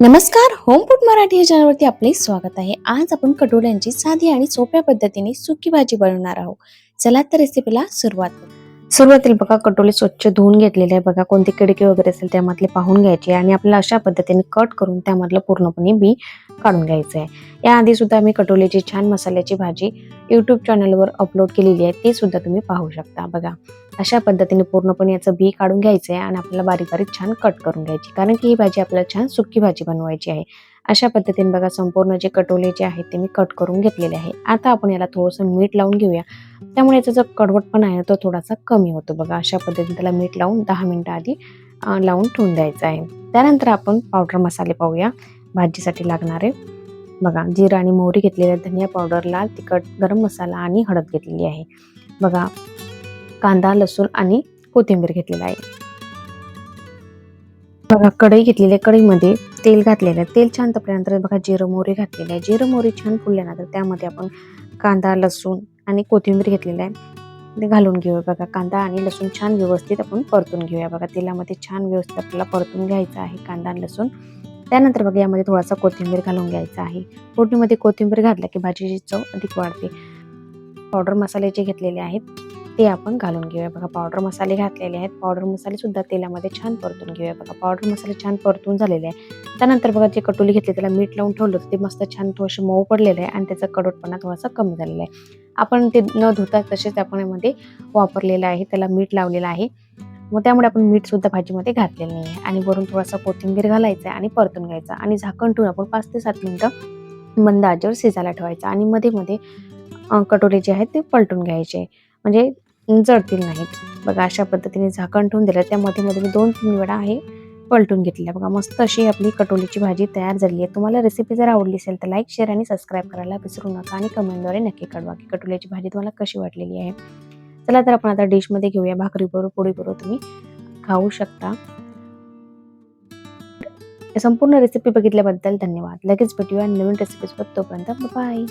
नमस्कार home food Marathi या चॅनलवरती आपले स्वागत आहे. आज आपण कटोल्यांची साधी आणि सोप्या पद्धतीने सुकी भाजी बनवणार आहोत. चला तर रेसिपीला सुरुवात करू. सुरुवातीला बघा कटोले स्वच्छ धुवून घेतलेले आहे. बघा कोणती किडकी वगैरे असेल त्यामधले पाहून घ्यायचे आणि आपल्याला अशा पद्धतीने कट करून त्यामधलं पूर्णपणे बी काढून घ्यायचं आहे याआधी सुद्धा मी कटोलीची छान मसाल्याची भाजी यूट्यूब चॅनलवर अपलोड केलेली आहे ती सुद्धा तुम्ही पाहू शकता. बघा अशा पद्धतीने पूर्णपणे याचं बी काढून घ्यायचं आहे आणि आपल्याला बारीक बारीक छान कट करून घ्यायची. कारण की ही भाजी आपल्याला छान सुकी भाजी बनवायची आहे. अशा पद्धतीने बघा संपूर्ण जे कटोले जे आहेत ते मी कट करून घेतलेले आहे. आता आपण याला थोडंसं मीठ लावून घेऊया. त्यामुळे याचा जो कडवटपणा आहे ना तो थोडासा कमी होतो. बघा अशा पद्धतीने त्याला मीठ लावून दहा मिनटं आधी लावून ठेवून द्यायचं आहे. त्यानंतर आपण पावडर मसाले पाहूया. भाजीसाठी लागणारे बघा जिरा आणि मोहरी घेतलेली आहे धनिया पावडर लाल तिखट गरम मसाला आणि हळद घेतलेली आहे. बघा कांदा लसूण आणि कोथिंबीर घेतलेला आहे. बघा कढई घेतलेली आहे. कढईमध्ये तेल घातलेलं आहे. तेल छान तपल्यानंतर बघा जिरं मोहरी घातलेली आहे. जिरं मोहरी छान फुलल्यानंतर त्यामध्ये आपण कांदा लसूण आणि कोथिंबीर घेतलेला आहे. ते घालून घेऊया बघा. कांदा आणि लसूण छान व्यवस्थित आपण परतून घेऊया बघा. तेलामध्ये छान व्यवस्थित आपल्याला परतून घ्यायचं आहे. कांदा आणि लसूण त्यानंतर बघा यामध्ये थोडासा कोथिंबीर घालून घ्यायचा आहे. फोडणीमध्ये कोथिंबीर घातला की भाजीची चव अधिक वाढते. पावडर मसाले जे घेतलेले आहेत ते आपण घालून घेऊया. बघा पावडर मसाले घातलेले आहेत. पावडर मसालेसुद्धा तेलामध्ये छान परतून घेऊया. बघा पावडर मसाले छान परतून झालेले आहे त्यानंतर बघा जे कटोली घेतली त्याला मीठ लावून ठेवलं होतं ते मस्त छान थोडंसं मऊ पडलेलं आहे आणि त्याचा कडोटपणा थोडासा कमी झालेला आहे. आपण ते न धुता तसेच आपण यामध्ये वापरलेलं आहे त्याला मीठ लावलेलं आहे. मग त्यामुळे आपण मीठ सुद्धा भाजीमध्ये घातलेलं नाही आहे आणि वरून थोडासा कोथिंबीर घालायचा आहे आणि परतून घ्यायचा आणि झाकण ठेवून आपण पाच ते सात मिनटं मंद आचेवर शिजायला ठेवायचं. आणि मध्ये मध्ये कटोरे जे आहेत ते पलटून घ्यायचे. म्हणजे जळतील नाहीत. बघा अशा पद्धतीने झाकण ठेवून दिलं. त्यामध्ये मध्ये मी दोन तीन वेळा आहे पलटून घेतल्या बघा मस्त अशी आपली कटोलीची भाजी तयार झाली आहे. तुम्हाला रेसिपी जर आवडली असेल तर लाईक शेअर आणि सबस्क्राईब करायला विसरू नका. आणि कमेंटद्वारे नक्की कळवा की कटोल्याची भाजी तुम्हाला कशी वाटलेली आहे. चला तर आपण आता डिशमध्ये घेऊया. भाकरी बरोबर पोळी बरोबर तुम्ही खाऊ शकता. संपूर्ण रेसिपी बघितल्याबद्दल धन्यवाद. लगेच भेटूया नवीन रेसिपीसोबत तोपर्यंत बाय